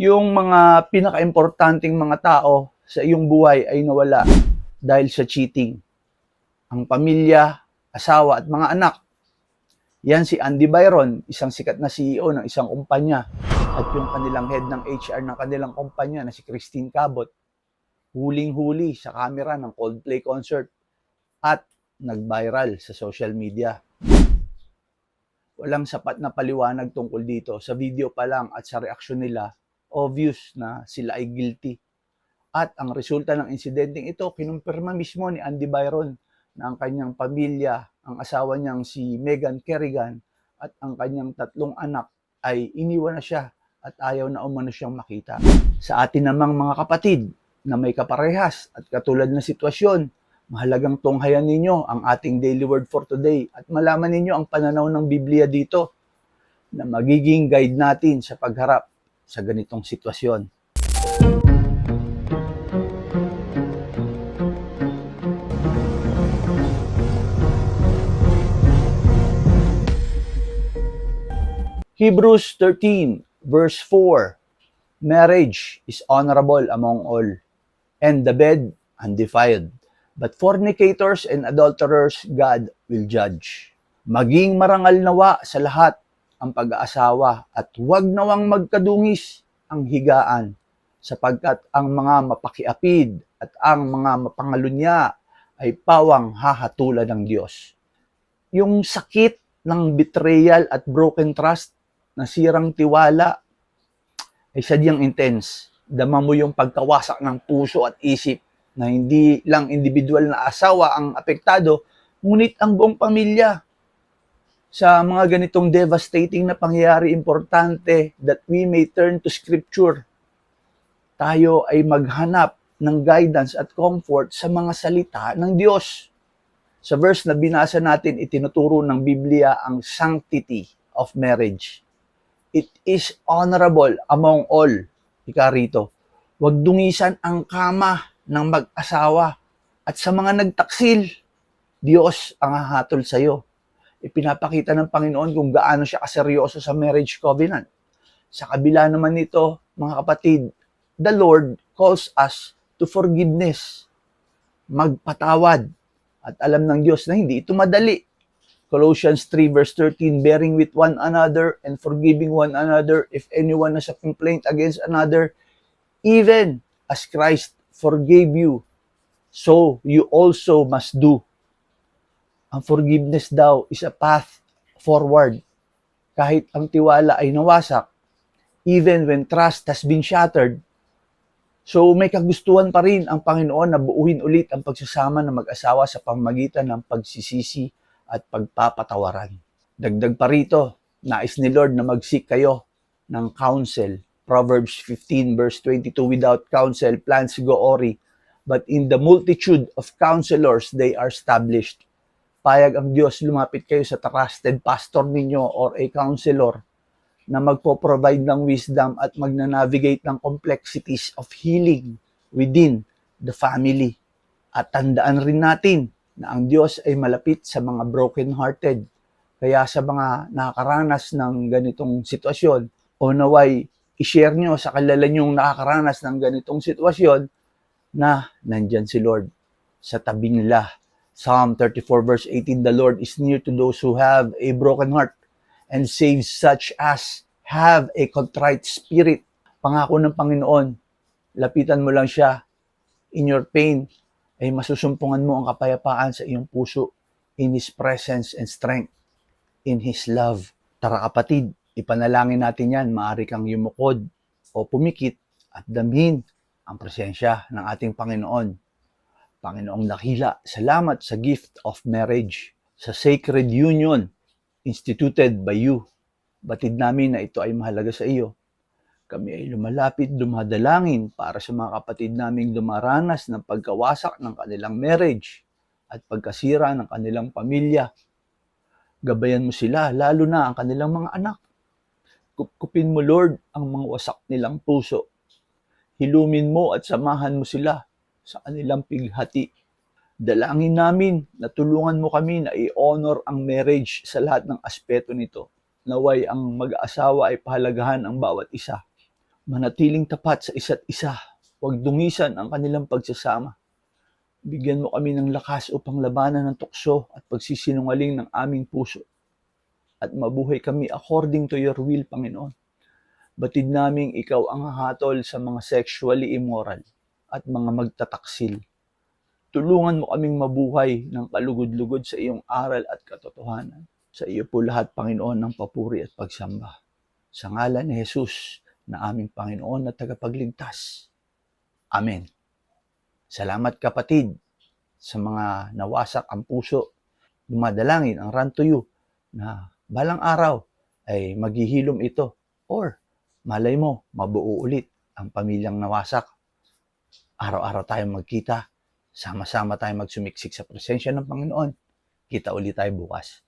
yung mga pinaka-importanting mga tao sa iyong buhay ay nawala dahil sa cheating. Ang pamilya, asawa at mga anak. Yan si Andy Byron, isang sikat na CEO ng isang kumpanya at yung kanilang head ng HR ng kanilang kumpanya na si Christine Cabot, huling-huli sa camera ng Coldplay concert at nag-viral sa social media. Walang sapat na paliwanag tungkol dito. Sa video pa lang at sa reaksyon nila, obvious na sila ay guilty. At ang resulta ng insidenteng ito, kinumpirma mismo ni Andy Byron na ang kanyang pamilya, ang asawa niyang si Megan Kerrigan at ang kanyang tatlong anak ay iniwan na siya at ayaw na umano siyang makita. Sa atin namang mga kapatid na may kaparehas at katulad na sitwasyon, mahalagang tunghayan ninyo ang ating daily word for today at malaman ninyo ang pananaw ng Biblia dito na magiging guide natin sa pagharap sa ganitong sitwasyon. Hebrews 13 verse 4 Marriage is honorable among all and the bed undefiled but fornicators and adulterers God will judge. Maging marangal nawa sa lahat ang pag-aasawa at huwag nawang magkadungis ang higaan sapagkat ang mga mapakiapid at ang mga mapangalunya ay pawang hahatulan ng Diyos. Yung sakit ng betrayal at broken trust, nasirang tiwala, ay sadyang intense. Dama mo yung pagkawasak ng puso at isip na hindi lang individual na asawa ang apektado, ngunit ang buong pamilya. Sa mga ganitong devastating na pangyayari, importante that we may turn to Scripture. Tayo ay maghanap ng guidance at comfort sa mga salita ng Diyos. Sa verse na binasa natin, itinuturo ng Biblia ang sanctity of marriage. It is honorable among all. Ika rito, huwag dungisan ang kama ng mag-asawa at sa mga nagtaksil, Diyos ang hahatol sa iyo. Ipinapakita ng Panginoon kung gaano siya kaseryoso sa marriage covenant. Sa kabila naman nito, mga kapatid, the Lord calls us to forgiveness, magpatawad. At alam ng Diyos na hindi ito madali. Colossians 3 verse 13, bearing with one another and forgiving one another if anyone has a complaint against another, even as Christ forgave you, so you also must do. Ang forgiveness daw is a path forward. Kahit ang tiwala ay nawasak, even when trust has been shattered, So may kagustuhan pa rin ang Panginoon na buuhin ulit ang pagsasama ng mag-asawa sa pamamagitan ng pagsisisi at pagpapatawaran. Dagdag pa rito, nais ni Lord na mag-seek kayo ng counsel. Proverbs 15 verse 22, Without counsel, plans go ori, but in the multitude of counselors, they are established. Payag ang Diyos, lumapit kayo sa trusted pastor ninyo or a counselor na magpo-provide ng wisdom at magna-navigate ng complexities of healing within the family. At tandaan rin natin na ang Diyos ay malapit sa mga broken-hearted. Kaya sa mga nakakaranas ng ganitong sitwasyon, o naway i-share nyo sa kalala nyong nakakaranas ng ganitong sitwasyon na nandyan si Lord sa tabi nila. Psalm 34 verse 18, The Lord is near to those who have a broken heart and saves such as have a contrite spirit. Pangako ng Panginoon, lapitan mo lang siya in your pain, ay masusumpungan mo ang kapayapaan sa iyong puso in His presence and strength, in His love. Tara kapatid, ipanalangin natin yan. Maari kang yumukod o pumikit at damhin ang presensya ng ating Panginoon. Panginoong dakila, salamat sa gift of marriage, sa sacred union instituted by you. Batid namin na ito ay mahalaga sa iyo. Kami ay lumalapit, dumadalangin para sa mga kapatid naming dumaranas ng pagkawasak ng kanilang marriage at pagkasira ng kanilang pamilya. Gabayan mo sila, lalo na ang kanilang mga anak. Kupkupin mo, Lord, ang mga wasak nilang puso. Hilumin mo at samahan mo sila sa kanilang pighati. Dalangin namin na tulungan mo kami na i-honor ang marriage sa lahat ng aspeto nito. Naway ang mag-asawa ay pahalagahan ang bawat isa. manatiling tapat sa isa't isa. Huwag dungisan ang kanilang pagsasama. Bigyan mo kami ng lakas upang labanan ng tukso at pagsisinungaling ng aming puso. At mabuhay kami according to your will, Panginoon. Batid naming ikaw ang hahatol sa mga sexually immoral at mga magtataksil. Tulungan mo kaming mabuhay ng kalugod-lugod sa iyong aral at katotohanan. Sa iyo po lahat, Panginoon, ng papuri at pagsamba. Sa ngalan ni Jesus, na aming Panginoon at tagapagligtas. Amen. Salamat kapatid sa mga nawasak ang puso. Dumadalangin ang run to you na balang araw ay maghihilom ito or malay mo, mabuo ulit ang pamilyang nawasak. Araw-araw tayong magkita, sama-sama tayong magsumiksik sa presensya ng Panginoon. Kita ulit tayo bukas.